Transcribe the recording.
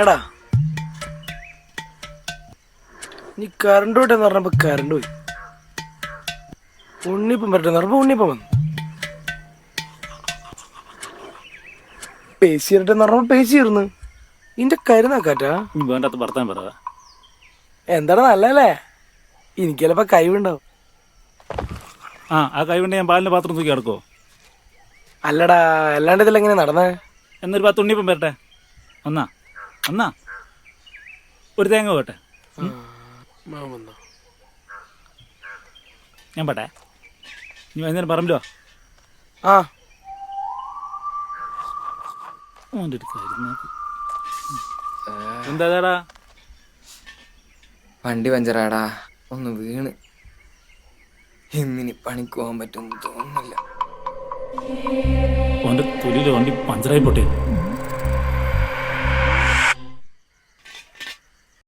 എടാ. നീ കറണ്ട് പോയിട്ടെന്ന് പറഞ്ഞപ്പോ കറണ്ട് പോയി. ഉണ്ണിപ്പം വരട്ടെന്ന് പറഞ്ഞപ്പോ ഉണ്ണിപ്പം വന്നു. പേശി വരട്ടെന്ന് പറഞ്ഞപ്പോ പേശി ഇരുന്ന് ഇന്റെ കരുന്നാക്കാറ്റാ വേണ്ടാത്ത വർത്താൻ പറ. എന്താണ് നല്ലല്ലേ എനിക്ക് ചിലപ്പോ കഴിവുണ്ടാവും. ആ ആ കഴിവുണ്ട് ഞാൻ പാലിന്റെ പാത്രം തൂക്കി കിടക്കോ അല്ലടാ അല്ലാണ്ട് ഇതിലെങ്ങനെ നടന്നേ? എന്നൊരു പത്ത് ഉണ്ണിപ്പം വരട്ടെ. ഒന്നാ. ഒന്നാ ഒരു തേങ്ങ പോട്ടെ. ഞാൻ പട്ടെ. നീ വൈകുന്നേരം പറമ്പിലോ? ആ. നോക്ക്. എന്താടാ വണ്ടി പഞ്ചറാടാ. ഒന്ന് വീണ്. ഇന്നിനി പണിക്ക് പോകാൻ പറ്റുമെന്ന് തോന്നുന്നില്ല. അവന്റെ തൊലിയിൽ വണ്ടി പഞ്ചറായി പൊട്ടി.